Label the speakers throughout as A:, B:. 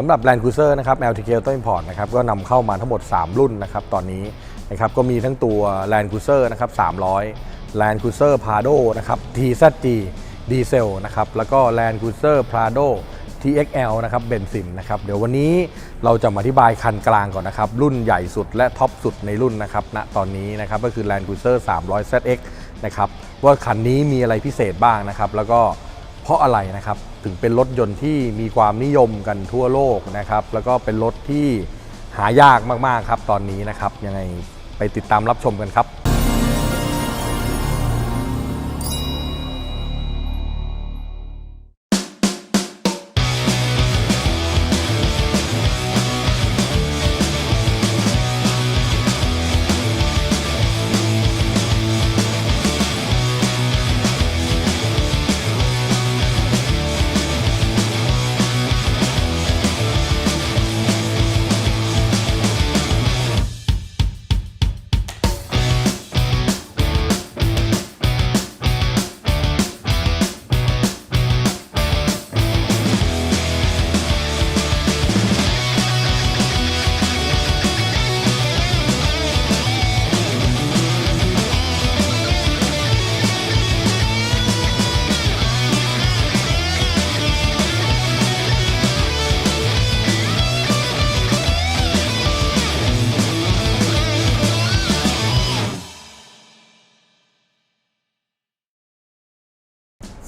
A: สำหรับ Land Cruiser นะครับ LTK Auto Import นะครับก็นำเข้ามาทั้งหมด 3 รุ่นนะครับตอนนี้นะครับก็มีทั้งตัว Land Cruiser นะครับ300 Land Cruiser Prado นะครับ TZG ดีเซลนะครับแล้วก็ Land Cruiser Prado TXL นะครับเบนซินนะครับเดี๋ยววันนี้เราจะมาอธิบายคันกลางก่อนนะครับ รุ่นใหญ่สุดและท็อปสุดในรุ่นนะครับณตอนนี้นะครับก็คือ Land Cruiser 300 ZX นะครับว่าคันนี้มีอะไรพิเศษบ้างนะครับ แล้วก็ เพราะอะไรนะครับ ถึงเป็นรถยนต์ที่มีความนิยมกันทั่วโลกนะครับ แล้วก็เป็นรถที่หายากมาก ๆ ครับตอนนี้นะครับ ยังไงไปติดตามรับชมกันครับ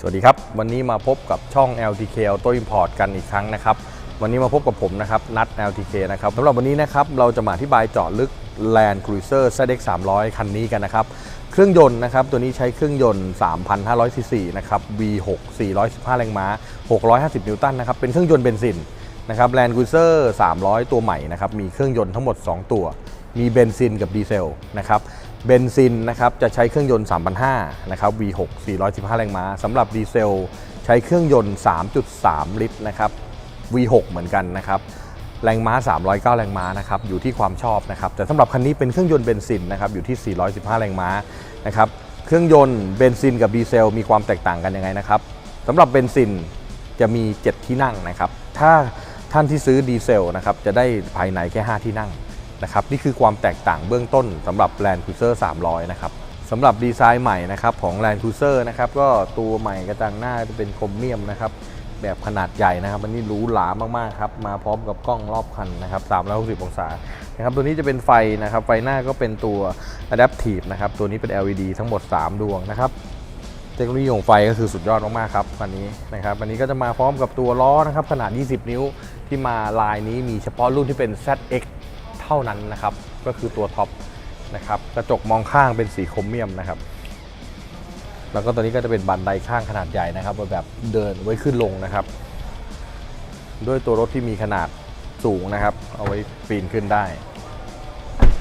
A: สวัสดีครับ วันนี้มาพบกับช่อง LTK Auto Import กันอีกครั้งนะครับ วันนี้มาพบกับผมนะครับ นัด LTK นะครับสำหรับวันนี้นะครับ เราจะมาอธิบายเจาะลึก Land Cruiser ZX 300 คันนี้กันนะครับ เครื่องยนต์นะครับ ตัวนี้ใช้เครื่องยนต์ 3,500 ซีซีนะครับ V6 415 แรงม้า 650 นิวตันนะครับ เป็นเครื่องยนต์เบนซินนะครับ Land Cruiser 300 ตัวใหม่นะครับ มีเครื่องยนต์ทั้งหมด 2 ตัว มีเบนซินกับดีเซลนะครับ เบนซินนะครับจะใช้เครื่องยนต์ 3,500 นะครับ V6 415 แรงม้าสำหรับดีเซลใช้เครื่องยนต์ 3.3 ลิตรนะครับ V6 เหมือนกันนะครับแรงม้า 309 แรงม้านะครับอยู่ที่ความชอบนะครับแต่สำหรับคันนี้เป็นเครื่องยนต์เบนซินนะครับอยู่ที่ 415 แรงม้านะครับเครื่องยนต์เบนซินกับดีเซลมีความแตกต่างกันยังไงนะครับสำหรับเบนซินจะมี 7 ที่นั่งนะครับถ้าท่านที่ซื้อดีเซลนะครับจะได้ภายในแค่ 5 ที่นั่ง นะครับนี่คือความแตกต่างเบื้องต้นสำหรับ Land Cruiser 300 นะครับสำหรับดีไซน์ใหม่นะครับของ Land Cruiser นะครับก็ตัวใหม่กระจังหน้าจะเป็นโครเมียมนะครับแบบขนาดใหญ่นะครับอันนี้หรูหรามากๆครับมาพร้อมกับกล้องรอบคันนะครับ360 องศานะครับตัวนี้จะเป็นไฟนะครับไฟหน้าก็เป็นตัว Adaptive นะครับตัวนี้เป็น LED ทั้งหมด 3 ดวงนะครับเทคโนโลยีของไฟก็คือสุดยอดมากๆครับคันนี้นะครับอันนี้ก็จะมาพร้อมกับตัวล้อนะครับขนาด 20 นิ้วที่มาลายนี้มีเฉพาะรุ่นที่เป็น ZX ท่านั้นนะครับ ก็คือตัวท็อปนะครับกระจกมองข้างเป็นสีโครเมียมนะครับ แล้วก็ตัวนี้ก็จะเป็นบันไดข้างขนาดใหญ่นะครับแบบเดินไว้ขึ้นลงนะครับ ด้วยตัวรถที่มีขนาดสูงนะครับ เอาไว้ปีนขึ้นได้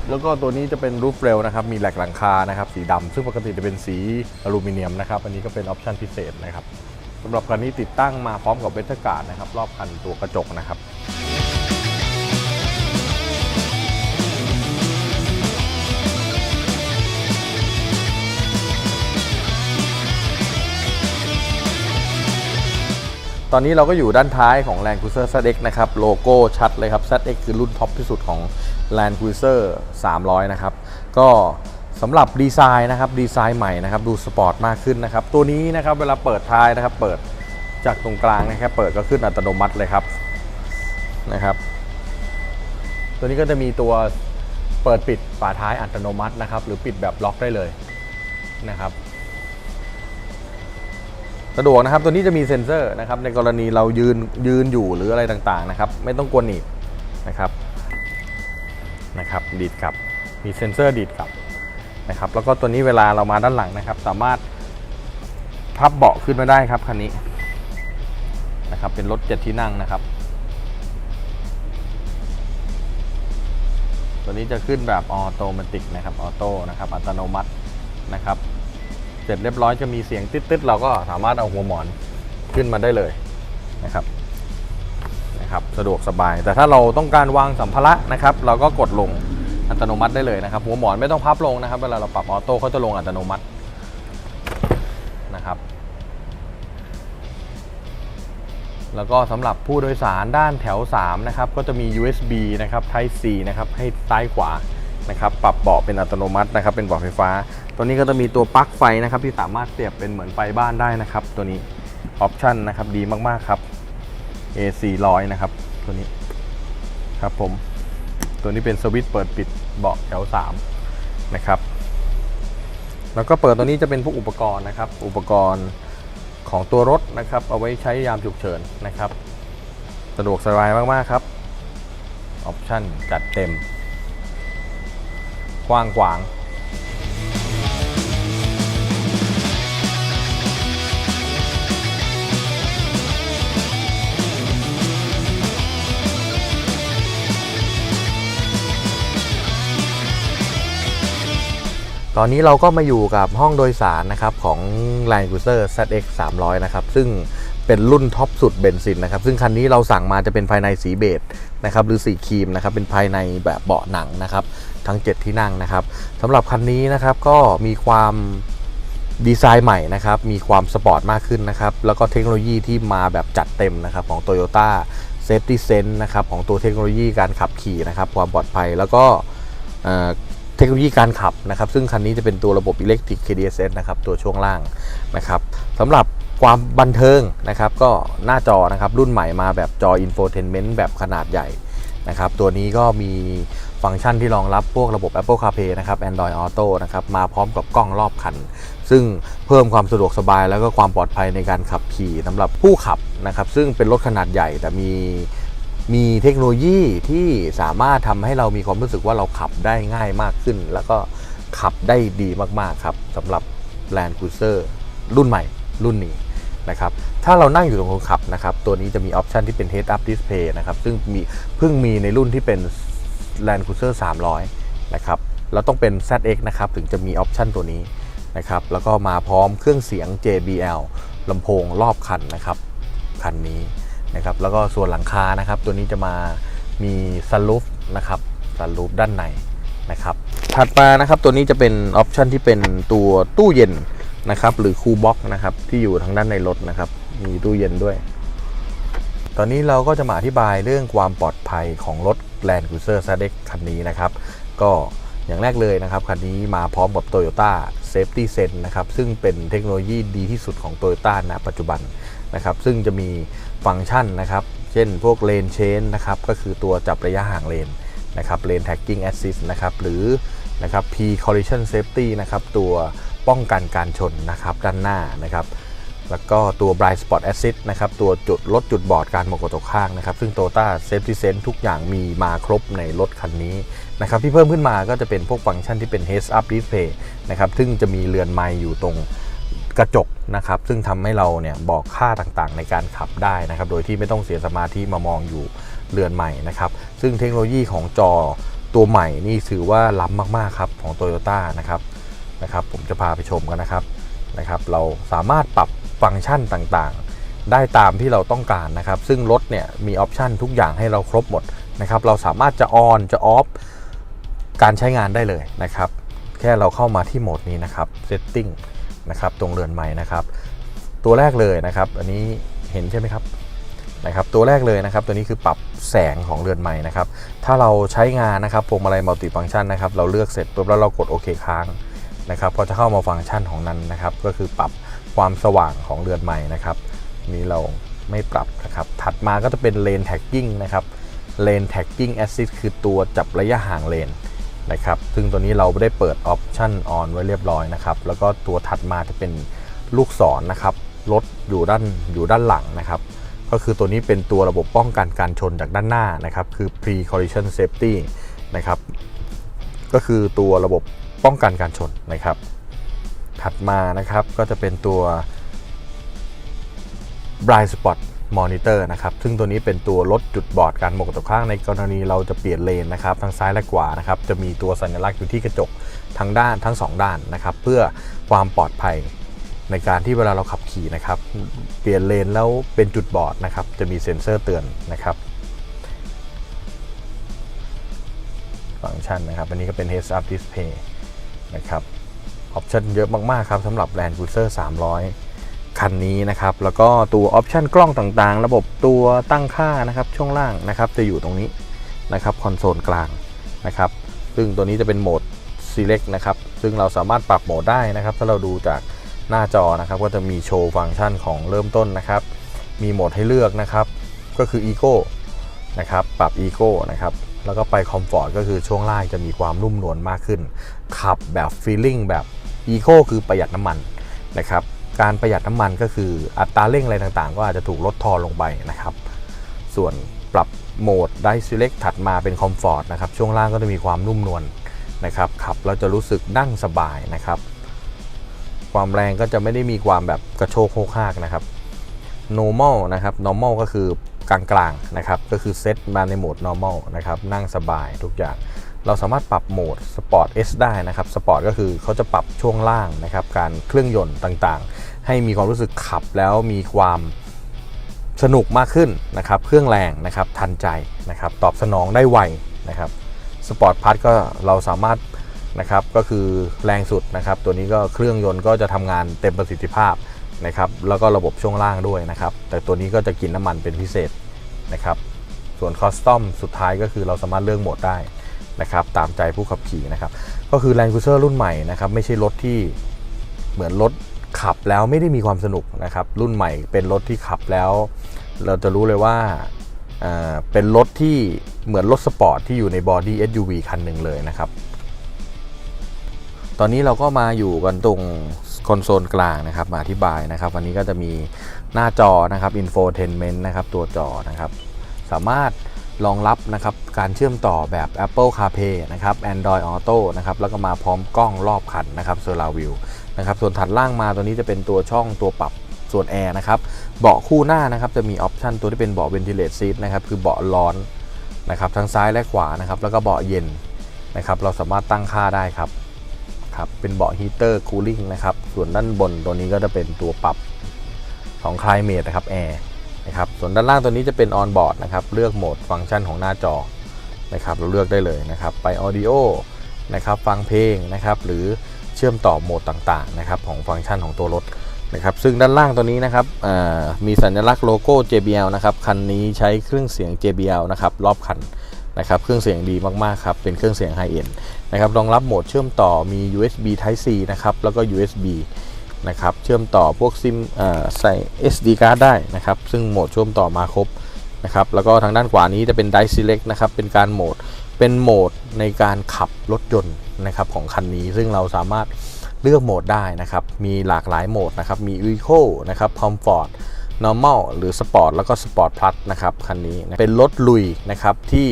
A: แล้วก็ตัวนี้จะเป็นรูปเรลนะครับ มีแหลกหลังคานะครับ สีดำซึ่งปกติจะเป็นสีอลูมิเนียมนะครับ อันนี้ก็เป็นออปชั่นพิเศษนะครับสำหรับคันนี้ติดตั้งมาพร้อมกับเวทการ์ดนะครับ รอบคันตัวกระจกนะครับ ตอนนี้เราก็อยู่ด้านท้ายของ Land Cruiser ZX นะครับ โลโก้ชัดเลยครับ ZX คือรุ่นท็อปที่สุดของ Land Cruiser 300 นะครับ ก็สำหรับดีไซน์นะครับ ดีไซน์ใหม่นะครับ ดูสปอร์ตมากขึ้นนะครับ ตัวนี้นะครับ เวลาเปิดท้ายนะครับ เปิดจากตรงกลางนะครับ เปิดก็ขึ้นอัตโนมัติเลยครับ นะครับ ตัวนี้ก็จะมีตัวเปิดปิดฝาท้ายอัตโนมัตินะครับ หรือปิดแบบล็อกได้เลยนะครับ สะดวกนะครับ ตัวนี้จะมีเซ็นเซอร์นะครับ ในกรณีเรายืนยืนอยู่หรืออะไรต่างๆนะครับ ไม่ต้องกลัวหนีบนะครับนะครับ ดีดกลับ มีเซ็นเซอร์ดีดกลับนะครับ แล้วก็ตัวนี้เวลาเรามาด้านหลังนะครับ สามารถพับเบาะขึ้นมาได้ครับคันนี้นะครับเป็นรถเจ็ดที่นั่งนะครับ ตัวนี้จะขึ้นแบบออโตเมติกนะครับออโต้นะครับอัตโนมัตินะครับ สร็จเรียบร้อยจะมีเสียงติดๆเราก็สามารถเอาหัวหมอนขึ้นมาได้เลยนะครับนะครับสะดวกสบาย แต่ถ้าเราต้องการวางสัมภาระนะครับ เราก็กดลงอัตโนมัติได้เลยนะครับ หัวหมอนไม่ต้องพับลงนะครับ เวลาเราปรับออโต้เขาจะลงอัตโนมัตินะครับ แล้วก็สำหรับผู้โดยสารด้านแถว 3 นะครับ ก็จะมี USB นะครับ Type C นะครับ ให้ซ้ายขวา นะครับปรับเบาะเป็นอัตโนมัตินะครับเป็นเบาะไฟฟ้า ตัวนี้ก็จะมีตัวปลั๊กไฟนะครับที่สามารถเสียบเป็นเหมือนไฟบ้านได้นะครับ ตัวนี้ออปชันนะครับดีมากๆครับ A 4 0 0 นะครับตัวนี้ครับผมตัวนี้เป็นสวิตช์เปิดปิดเบาะแถว3นะครับแล้วก็เปิดตัวนี้จะเป็นพวกอุปกรณ์นะครับ อุปกรณ์ของตัวรถนะครับ เอาไว้ใช้ยามฉุกเฉินนะครับ สะดวกสบายมาก ๆ ครับ ออปชั่นจัดเต็ม กว้างขวาง ตอนนี้เราก็มาอยู่กับห้องโดยสารนะครับของ Land Cruiser ZX 300 นะครับ ซึ่งเป็นรุ่นท็อปสุดเบนซินนะครับ ซึ่งคันนี้เราสั่งมาจะเป็นภายในสีเบจนะครับหรือสีครีมนะครับ เป็นภายในแบบเบาะหนังนะครับ ทั้ง 7 ที่นั่งนะครับสำหรับคันนี้นะครับก็มีความดีไซน์ใหม่นะครับ มีความสปอร์ตมากขึ้นนะครับ แล้วก็เทคโนโลยีที่มาแบบจัดเต็มนะครับของ Toyota Safety Sense นะครับของตัวเทคโนโลยีการขับขี่นะครับ ความปลอดภัยแล้วก็เทคโนโลยีการขับนะครับ ซึ่งคันนี้จะเป็นตัวระบบ Electric KDSS นะครับ ตัวช่วงล่างนะครับสำหรับความบันเทิงนะครับ ก็หน้าจอนะครับรุ่นใหม่มาแบบจอ Infotainment แบบขนาดใหญ่นะครับ ตัวนี้ก็มี ฟังก์ชันที่รองรับพวกระบบ Apple CarPlay นะครับ Android Auto นะครับ มาพร้อมกับกล้องรอบคัน ซึ่งเพิ่มความสะดวกสบายแล้วก็ความปลอดภัยในการขับขี่สำหรับผู้ขับนะครับ ซึ่งเป็นรถขนาดใหญ่ แต่มีมีเทคโนโลยีที่สามารถทำให้เรามีความรู้สึกว่าเราขับได้ง่ายมากขึ้น แล้วก็ขับได้ดีมากๆครับสำหรับ Land Cruiser รุ่นใหม่ รุ่นนี้นะครับถ้าเรานั่งอยู่ตรงคนขับนะครับ ตัวนี้จะมีออปชันที่เป็น Head Up Display นะครับ ซึ่งมีเพิ่งมีในรุ่นที่เป็น Land Cruiser 300 นะครับแล้วต้องเป็น ZX นะครับถึงจะมีออปชันตัวนี้นะครับแล้วก็มาพร้อมเครื่องเสียง JBL ลำโพงรอบคันนะครับคันนี้นะครับแล้วก็ส่วนหลังคานะครับตัวนี้จะมามีซันรูฟนะครับซันรูฟด้านในนะครับถัดมานะครับตัวนี้จะเป็นออปชันที่เป็นตัวตู้เย็นนะครับหรือคูลบ็อกนะครับที่อยู่ทางด้านในรถนะครับมีตู้เย็นด้วย ตอนนี้เราก็จะมาอธิบายเรื่องความปลอดภัยของรถ Land Cruiser ZX คันนี้นะครับ ก็อย่างแรกเลยนะครับ คันนี้มาพร้อมกับ Toyota Safety Sense นะครับ ซึ่งเป็นเทคโนโลยีดีที่สุดของ Toyota ณปัจจุบันนะครับ ซึ่งจะมีฟังก์ชันนะครับ เช่นพวก Lane Change นะครับ ก็คือตัวจับระยะห่างเลนนะครับ Lane Tracking Assist นะครับ หรือนะครับ P Collision Safety นะครับ ตัวป้องกันการชนนะครับด้านหน้านะครับ แล้วก็ตัว Blind Spot Assist นะครับ ตัวจุดลดจุดบอดการมองกระจกข้างนะครับ ซึ่ง Toyota Safety Sense ทุกอย่างมีมาครบในรถคันนี้นะครับ ที่เพิ่มขึ้นมาก็จะเป็นพวกฟังก์ชันที่เป็น Heads Up Display นะครับ ซึ่งจะมีเรือนไมค์อยู่ตรงกระจกนะครับ ซึ่งทำให้เราเนี่ยบอกค่าต่างๆ ในการขับได้นะครับ โดยที่ไม่ต้องเสียสมาธิมามองอยู่เรือนใหม่นะครับ ซึ่งเทคโนโลยีของจอตัวใหม่นี่ถือว่าล้ำมากๆครับของ Toyota นะครับนะครับ ผมจะพาไปชมกันนะครับนะครับ เราสามารถปรับ ฟังก์ชันต่างๆ ได้ตามที่เราต้องการนะครับ ซึ่งรถเนี่ยมีออปชันทุกอย่างให้เราครบหมดนะครับ เราสามารถจะออนจะออฟการใช้งานได้เลยนะครับ แค่เราเข้ามาที่โหมดนี้นะครับ Setting นะครับตรงเรือนไม้นะครับ ตัวแรกเลยนะครับ อันนี้เห็นใช่ไหมครับนะครับ ตัวแรกเลยนะครับ ตัวนี้คือปรับแสงของเรือนไม้นะครับ ถ้าเราใช้งานนะครับพวงมาลัยมัลติฟังก์ชันนะครับ เราเลือกเสร็จปุ๊บแล้วเรากดโอเคค้างนะครับก็จะเข้ามาฟังก์ชันของนั้นนะครับ ก็คือปรับ ความสว่างของเรือนใหม่นะครับ นี้เราไม่ปรับนะครับ ถัดมาก็จะเป็นเลนแท็กกิ้งนะครับเลนแท็กกิ้งแอสซิสคือตัวจับระยะห่างเลนนะครับ ซึ่งตัวนี้เราได้เปิดออปชันออนไว้เรียบร้อยนะครับ แล้วก็ตัวถัดมาจะเป็นลูกศรนนะครับ รถอยู่ด้านอยู่ด้านหลังนะครับ ก็คือตัวนี้เป็นตัวระบบป้องกันการชนจากด้านหน้านะครับ คือ pre collision safety นะครับ ก็คือตัวระบบป้องกันการชนนะครับ ถัดมานะครับก็จะเป็นตัว blind spot monitor นะครับ ซึ่งตัวนี้เป็นตัวลดจุดบอดการมองกระจกข้างในกรณีเราจะเปลี่ยนเลนนะครับทั้งซ้ายและขวานะครับจะมีตัวสัญลักษณ์อยู่ที่กระจกทั้งด้านทั้งสองด้านนะครับ เพื่อความปลอดภัยในการที่เวลาเราขับขี่นะครับ เปลี่ยนเลนแล้วเป็นจุดบอดนะครับ จะมีเซ็นเซอร์เตือนนะครับ ฟังก์ชันนะครับ อันนี้ก็เป็น heads up display นะครับ ออปชันเยอะมากๆครับสำหรับ Land Cruiser 300 คันนี้นะครับ แล้วก็ตัวออปชันกล้องต่างๆ ระบบตัวตั้งค่านะครับช่วงล่างนะครับ จะอยู่ตรงนี้นะครับคอนโซลกลางนะครับ ซึ่งตัวนี้จะเป็นโหมด select นะครับ ซึ่งเราสามารถปรับโหมดได้นะครับ ถ้าเราดูจากหน้าจอนะครับ ก็จะมีโชว์ฟังก์ชันของเริ่มต้นนะครับ มีโหมดให้เลือกนะครับ ก็คือ Eco นะครับ ปรับ Eco นะครับแล้วก็ไป Comfort ก็คือช่วงล่างจะมีความนุ่มนวลมากขึ้น ขับแบบ Feeling แบบ Eco คือประหยัดน้ำมันนะครับ การประหยัดน้ำมันก็คืออัตราเร่งอะไรต่างๆ ก็อาจจะถูกลดทอนลงไปนะครับ ส่วนปรับโหมดได้ Select ถัดมาเป็น Comfort นะครับช่วงล่างก็จะมีความนุ่มนวลนะครับขับแล้วจะรู้สึกนั่งสบายนะครับ ความแรงก็จะไม่ได้มีความแบบกระโชกโคกหากนะครับ normal นะครับ normal ก็คือกลางๆนะครับ ก็คือเซตมาในโหมด normal นะครับ นั่งสบายทุกอย่าง เราสามารถปรับโหมด Sport S ได้นะครับ Sport ก็คือเขาจะปรับช่วงล่างนะครับ การเครื่องยนต์ต่างๆ ให้มีความรู้สึกขับแล้วมีความสนุกมากขึ้นนะครับ เครื่องแรงนะครับ ทันใจนะครับ ตอบสนองได้ไวนะครับสปอร์ตพัทก็เราสามารถนะครับก็คือแรงสุดนะครับ ตัวนี้ก็เครื่องยนต์ก็จะทำงานเต็มประสิทธิภาพนะครับ แล้วก็ระบบช่วงล่างด้วยนะครับ แต่ตัวนี้ก็จะกินน้ำมันเป็นพิเศษนะครับ ส่วนคอสตอมสุดท้ายก็คือเราสามารถเลือกโหมดได้ นะครับตามใจผู้ขับขี่นะครับก็คือ Land Cruiser รุ่นใหม่นะครับไม่ใช่รถที่เหมือนรถขับแล้วไม่ได้มีความสนุกนะครับรุ่นใหม่เป็นรถที่ขับแล้ว เราจะรู้เลยว่าอ่าเป็นรถที่เหมือนรถสปอร์ตที่อยู่ในบอดี้ SUV คันหนึ่งเลยนะครับ ตอนนี้เราก็มาอยู่กันตรงคอนโซลกลางนะครับ มาอธิบายนะครับ วันนี้ก็จะมีหน้าจอนะครับ infotainment นะครับ ตัวจอนะครับ สามารถ รองรับนะครับการเชื่อมต่อแบบ Apple CarPlay นะครับ Android Auto นะครับแล้วก็มาพร้อมกล้องรอบคันนะครับ Surround View นะครับส่วนถัดล่างมาตัวนี้จะเป็นตัวช่องตัวปรับส่วนแอร์นะครับเบาะคู่หน้านะครับจะมีออปชันตัวที่เป็นเบาะ ventilate seat นะครับคือเบาะร้อนนะครับทั้งซ้ายและขวานะครับแล้วก็เบาะเย็นนะครับเราสามารถตั้งค่าได้ครับครับเป็นเบาะ heater cooling นะครับส่วนด้านบนตัวนี้ก็จะเป็นตัวปรับของ climate นะครับแอร์ นะครับส่วนด้านล่างตัวนี้จะเป็น on board นะครับเลือกโหมดฟังก์ชันของหน้าจอนะครับเราเลือกได้เลยนะครับไป audio นะครับฟังเพลงนะครับหรือเชื่อมต่อโหมดต่างๆนะครับของฟังก์ชันของตัวรถนะครับซึ่งด้านล่างตัวนี้นะครับมีสัญลักษณ์โลโก้ JBL นะครับคันนี้ใช้เครื่องเสียง JBL นะครับรอบคันนะครับเครื่องเสียงดีมากๆครับเป็นเครื่องเสียงไฮเอ็นนะครับรองรับโหมดเชื่อมต่อมี USB Type C นะครับแล้วก็ USB นะครับ เชื่อมต่อพวกซิมใส่ SD card ได้นะครับ ซึ่งโหมดเชื่อมต่อมาครบนะครับ แล้วก็ทางด้านขวานี้จะเป็น Drive Select นะครับ เป็นการโหมด เป็นโหมดในการขับรถยนต์นะครับของคันนี้ ซึ่งเราสามารถเลือกโหมดได้นะครับ มีหลากหลายโหมดนะครับ มี Eco นะครับ Comfort Normal หรือ Sport แล้วก็ Sport Plus นะครับคันนี้ เป็นรถลุยนะครับที่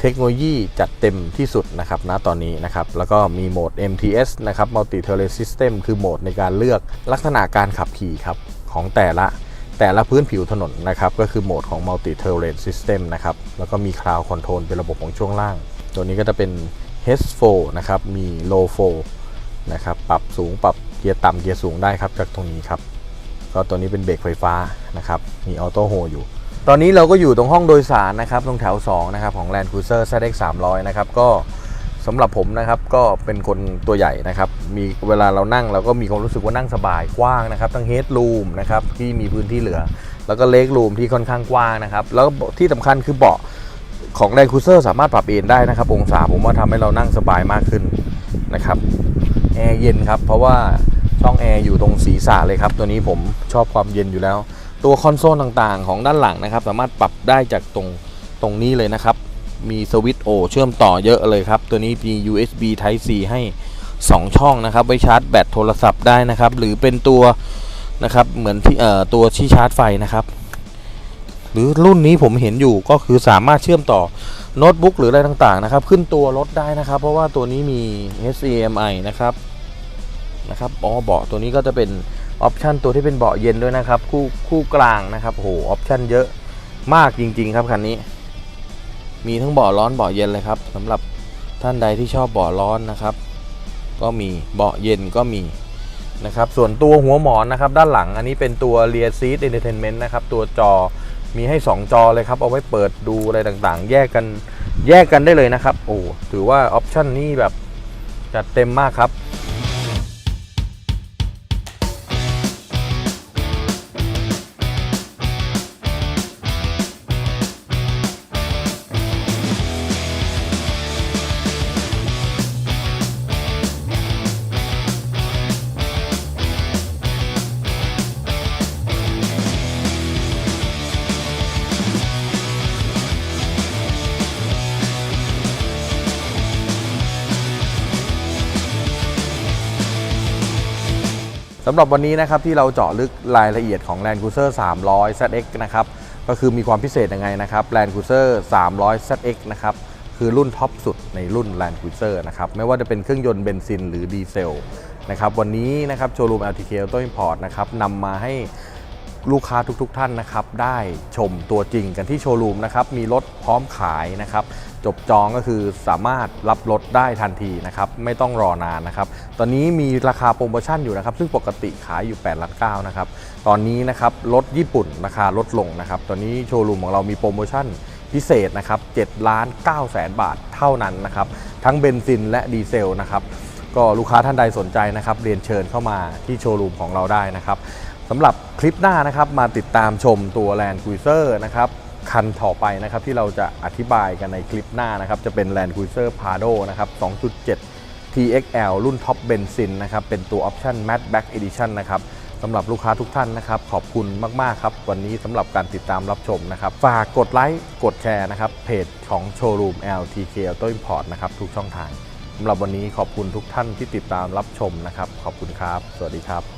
A: เทคโนโลยีจัดเต็มที่สุดนะครับณตอนนี้นะครับ แล้วก็มีโหมด MTS นะครับ Multi Terrain System คือโหมดในการเลือกลักษณะการขับขี่ครับ ของแต่ละแต่ละพื้นผิวถนนนะครับ ก็คือโหมดของ Multi Terrain System นะครับ แล้วก็มี Cloud Control เป็นระบบของช่วงล่าง ตัวนี้ก็จะเป็น H4 นะครับ มี Low 4นะครับ ปรับสูงปรับเกียร์ต่ำเกียร์สูงได้ครับจากตรงนี้ครับ ก็ตัวนี้เป็นเบรกไฟฟ้านะครับ มีออโต้โฮอยู่ ตอนนี้เราก็อยู่ตรงห้องโดยสารนะครับตรงแถว2นะครับของ Land Cruiser ZX 300นะครับก็สำหรับผมนะครับก็เป็นคนตัวใหญ่นะครับมีเวลาเรานั่งเราก็มีความรู้สึกว่านั่งสบายกว้างนะครับทั้งเฮดรูมนะครับที่มีพื้นที่เหลือ แล้วก็เล็กรูมที่ค่อนข้างกว้างนะครับแล้วที่สำคัญคือเบาะของ Land Cruiser สามารถปรับเอนได้นะครับ องศาผมว่าทำให้เรานั่งสบายมากขึ้นนะครับแอร์เย็นครับเพราะว่าช่องแอร์อยู่ตรงศีรษะเลยครับ ตัวนี้ผมชอบความเย็นอยู่แล้ว ตัวคอนโซลต่างๆ ของด้านหลังนะครับ สามารถปรับได้จากตรงตรงนี้เลยนะครับ มีสวิตช์โอเชื่อมต่อเยอะเลยครับ ตัวนี้มี USB Type C ให้ 2 ช่องนะครับ ไว้ชาร์จแบตโทรศัพท์ได้นะครับ หรือเป็นตัวนะครับเหมือนที่เอ่อตัวที่ชาร์จไฟนะครับ หรือรุ่นนี้ผมเห็นอยู่ก็คือสามารถเชื่อมต่อโน้ตบุ๊กหรืออะไรต่างๆนะครับ ขึ้นตัวรถได้นะครับ เพราะว่าตัวนี้มี HDMI นะครับนะครับอ๋อเบาะตัวนี้ก็จะเป็น ออปชันตัวที่เป็นเบาะเย็นด้วยนะครับ คู่คู่กลางนะครับโหออปชันเยอะมากจริง ๆ ครับคันนี้ มีทั้งเบาะร้อนเบาะเย็นเลยครับสำหรับท่านใดที่ชอบเบาะร้อนนะครับ ก็มีเบาะเย็นก็มีนะครับส่วนตัวหัวหมอนนะครับ ด้านหลังอันนี้เป็นตัว Rear Seat Entertainment นะครับ ตัวจอมีให้ 2 จอเลยครับ เอาไว้เปิดดูอะไรต่างๆ แยกกันแยกกันได้เลยนะครับ โอ้ถือว่าออปชันนี้แบบจัดเต็มมากครับ สำหรับวันนี้นะครับที่เราเจาะลึกรายละเอียดของ Land Cruiser 300 ZX นะครับก็คือมีความพิเศษยังไงนะครับ Land Cruiser 300 ZX นะครับคือรุ่นท็อปสุดในรุ่น Land Cruiser นะครับไม่ว่าจะเป็นเครื่องยนต์เบนซินหรือดีเซลนะครับวันนี้นะครับโชว์รูม LTK Auto Import นะครับนำมาให้ลูกค้าทุกๆทท่านนะครับได้ชมตัวจริงกันที่โชว์รูมนะครับมีรถพร้อมขายนะครับ จบจองก็คือสามารถรับรถได้ทันทีนะครับไม่ต้องรอนานนะครับตอนนี้มีราคาโปรโมชั่นอยู่นะครับซึ่งปกติขายอยู่8ล้าน9นะครับตอนนี้นะครับรถญี่ปุ่นราคาลดลงนะครับตอนนี้โชว์รูมของเรามีโปรโมชั่นพิเศษนะครับ7ล้าน9แสนบาทเท่านั้นนะครับทั้งเบนซินและดีเซลนะครับก็ลูกค้าท่านใดสนใจนะครับเรียนเชิญเข้ามาที่โชว์รูมของเราได้นะครับสำหรับคลิปหน้านะครับมาติดตามชมตัว Land Cruiser นะครับ คันต่อไปนะครับที่เราจะอธิบายกันในคลิปหน้านะครับจะเป็น Land Cruiser Prado นะครับ 2.7 TXL รุ่นท็อปเบนซินนะครับเป็นตัวออปชั่น Matte Black Edition นะครับสำหรับลูกค้าทุกท่านนะครับ ขอบคุณมาก ๆ ครับ วันนี้สำหรับการติดตามรับชมนะครับ ฝากกดไลค์กดแชร์นะครับ เพจของโชว์รูม LTK Auto Import นะครับ ทุกช่องทางสำหรับวันนี้ขอบคุณทุกท่านที่ติดตามรับชมนะครับ ขอบคุณครับ สวัสดีครับ